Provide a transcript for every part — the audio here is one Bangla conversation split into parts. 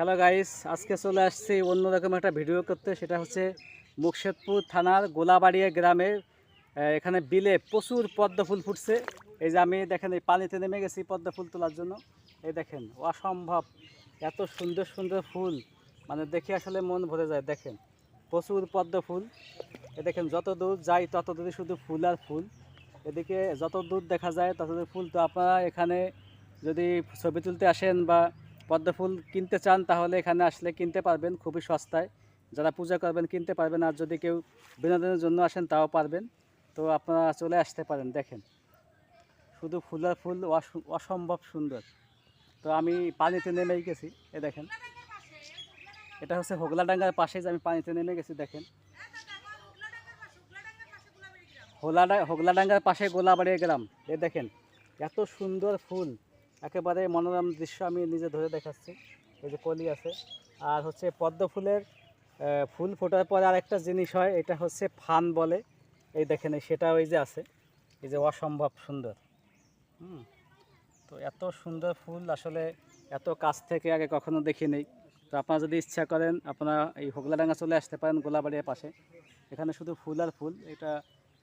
হ্যালো গাইস আজকে চলে আসছি অন্যরকম একটা ভিডিও করতে। সেটা হচ্ছে মুর্শিদপুর থানার গোলাবাড়িয়া গ্রামের এখানে বিলে প্রচুর পদ্ম ফুল ফুটছে। এই যে আমি দেখেন, এই পানিতে নেমে গেছি পদ্ম ফুল তোলার জন্য। এই দেখেন, অসম্ভব। এত সুন্দর সুন্দর ফুল। মানে দেখে আসলে মন ভরে যায়। দেখেন, প্রচুর পদ্ম ফুল এ দেখেন, যত দূর যাই, তত দূরে শুধু ফুল আর ফুল। এদিকে যত দূর দেখা যায়, তত দূর ফুল। তো আপনারা এখানে যদি ছবি তুলতে আসেন বা পদ্ম ফুল কিনতে চান, তাহলে এখানে আসলে কিনতে পারবেন, খুবই সস্তায়। যারা পূজা করবেন, কিনতে পারবেন, আর যদি কেউ বিনোদনের জন্য আসেন, তাও পারবেন। তো আপনারা চলে আসতে পারেন, দেখেন। শুধু ফুলের ফুল অস- অসম্ভব সুন্দর। তো আমি পানিতে নেমেই গেছি, এ দেখেন। এটা হচ্ছে হোগলাডাঙ্গার পাশে যে আমি পানিতে নেমে গেছি, দেখেন। হোলাডা, হোগলাডাঙ্গার পাশে গোলাবাড়িয়া গ্রাম, এ দেখেন। এত সুন্দর ফুল। একেবারে মনোরম দৃশ্য আমি নিজে ধরে দেখাচ্ছি। এই যে কলি আছে। আর হচ্ছে পদ্ম ফুলের ফুল ফোটার পরে আরেকটা জিনিস হয়, এটা হচ্ছে ফান বলে। এই দেখেন সেটা ওই যে আছে। এই যে অসম্ভব সুন্দর। হুম। তো এত সুন্দর ফুল আসলে এত কাছ থেকে আগে কখনো দেখিনি। তো আপনারা যদি ইচ্ছা করেন, আপনারা এই হোগলাডাঙ্গা চলে আসতে পারেন গোলাবাড়িয়ার পাশে। এখানে শুধু ফুল আর ফুল, এটা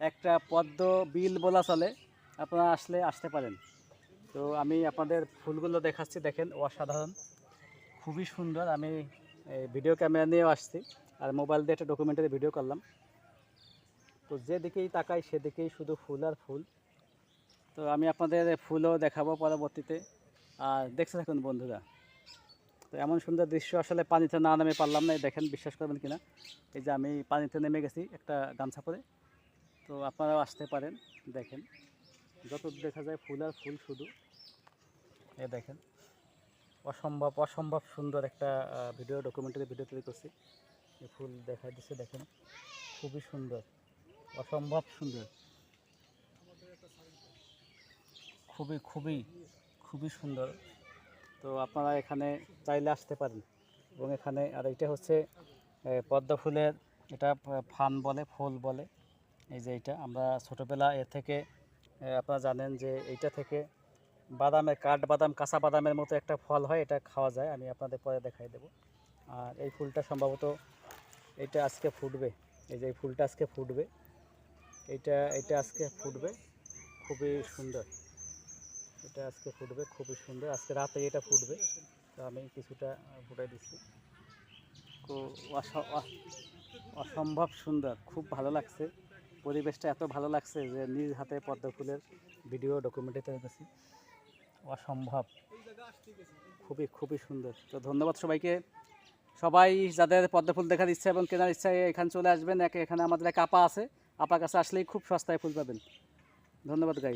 একটা পদ্ম বিল বলা চলে। আপনারা আসলে আসতে পারেন। তো আমি আপনাদের ফুলগুলো দেখাচ্ছি, দেখেন, অসাধারণ। খুবই সুন্দর। আমি ভিডিও ক্যামেরা নিয়েও আসছি, আর মোবাইল দিয়ে একটা ডকুমেন্টারি ভিডিও করলাম। তো যেদিকেই তাকাই, সেদিকেই শুধু ফুল আর ফুল। তো আমি আপনাদের ফুলও দেখাবো পরবর্তীতে। আর দেখতে থাকুন, বন্ধুরা। তো এমন সুন্দর দৃশ্য আসলে পানিতে না নামে পারলাম না দেখেন, বিশ্বাস করবেন কিনা? এই যে আমি পানিতে নেমে গেছি একটা গামছা পরে। তো আপনারাও আসতে পারেন, দেখেন। যত দেখা যায় ফুল আর ফুল শুধু। এ দেখেন, অসম্ভব অসম্ভব সুন্দর একটা ভিডিও ডকুমেন্টারি ভিডিও তৈরি করছি। এই ফুল দেখা দিচ্ছে দেখেন, খুবই সুন্দর, অসম্ভব সুন্দর। খুবই খুবই খুবই সুন্দর। তো আপনারা এখানে চাইলে আসতে পারেন। এবং এখানে আর এটা হচ্ছে পদ্ম ফুলের, এটা ফান বলে, ফুল বলে। এই যে এটা, আমরা ছোটোবেলা এ থেকে আপনারা জানেন যে এইটা থেকে বাদামের কাঠ বাদাম, কাঁচা বাদামের মতো একটা ফল হয়, এটা খাওয়া যায়। আমি আপনাদের পরে দেখাই দেব। আর এই ফুলটা সম্ভবত এটা আজকে ফুটবে। এই যে এই ফুলটা আজকে ফুটবে। এইটা এটা আজকে ফুটবে। খুবই সুন্দর। এটা আজকে ফুটবে, খুবই সুন্দর। আজকে রাতে এটা ফুটবে। তো আমি কিছুটা ফুটাই দিচ্ছি। তো অসম্ভব সুন্দর। খুব ভালো লাগছে। পরিবেশটা এত ভালো লাগছে যে নিজ হাতে পদ্ম ফুলের ভিডিও ডকুমেন্টারি তৈরি অসম্ভব। খুবই খুবই সুন্দর। তো ধন্যবাদ সবাইকে। সবাই যাদের পদ্ম ফুল দেখার ইচ্ছা এবং কেনার ইচ্ছা, এখানে চলে আসবেন। একে এখানে আমাদের এক আপা আছে। আপার কাছে আসলেই খুব সস্তায় ফুল পাবেন। ধন্যবাদ গাইজ